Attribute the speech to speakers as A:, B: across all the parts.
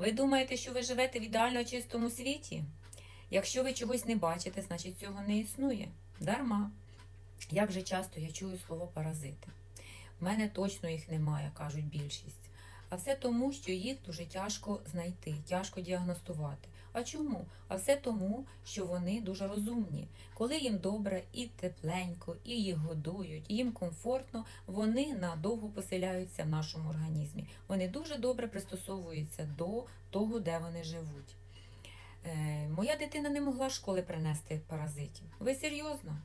A: Ви думаєте, що ви живете в ідеально чистому світі? Якщо ви чогось не бачите, значить цього не існує. Дарма. Як же часто я чую слово паразити? У мене точно їх немає, кажуть більшість. А все тому, що їх дуже тяжко знайти, тяжко діагностувати. А чому? А все тому, що вони дуже розумні. Коли їм добре і тепленько, і їх годують, і їм комфортно, вони надовго поселяються в нашому організмі. Вони дуже добре пристосовуються до того, де вони живуть. Е, моя дитина не могла школи принести паразитів. Ви серйозно?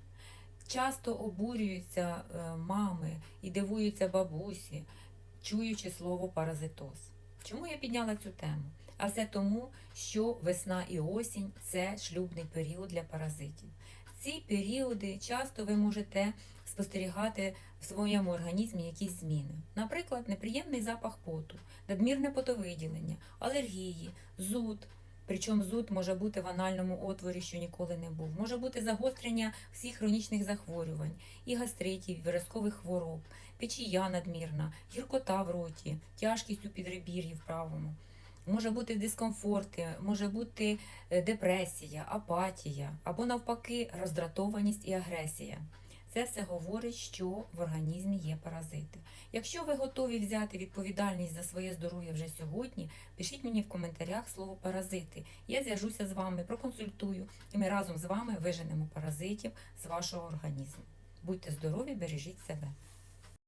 A: Часто обурюються е, мами і дивуються бабусі, чуючи слово паразитоз. Чому я підняла цю тему? А все тому, що весна і осінь це шлюбний період для паразитів. Ці періоди часто ви можете спостерігати в своєму організмі якісь зміни. Наприклад, неприємний запах поту, надмірне потовиділення, алергії, зуд. Причому зуд може бути в анальному отворі, що ніколи не був. Може бути загострення всіх хронічних захворювань, і гастритів, і виразкових хвороб, печія надмірна, гіркота в роті, тяжкість у підребір'ї в правому. Може бути дискомфорти, може бути е, депресія, апатія або навпаки роздратованість і агресія. Це все говорить, що в організмі є паразити. Якщо ви готові взяти відповідальність за своє здоров'я вже сьогодні, пишіть мені в коментарях слово паразити. Я зв'яжуся з вами, проконсультую, і ми разом з вами виженемо паразитів з вашого організму. Будьте здорові, бережіть себе.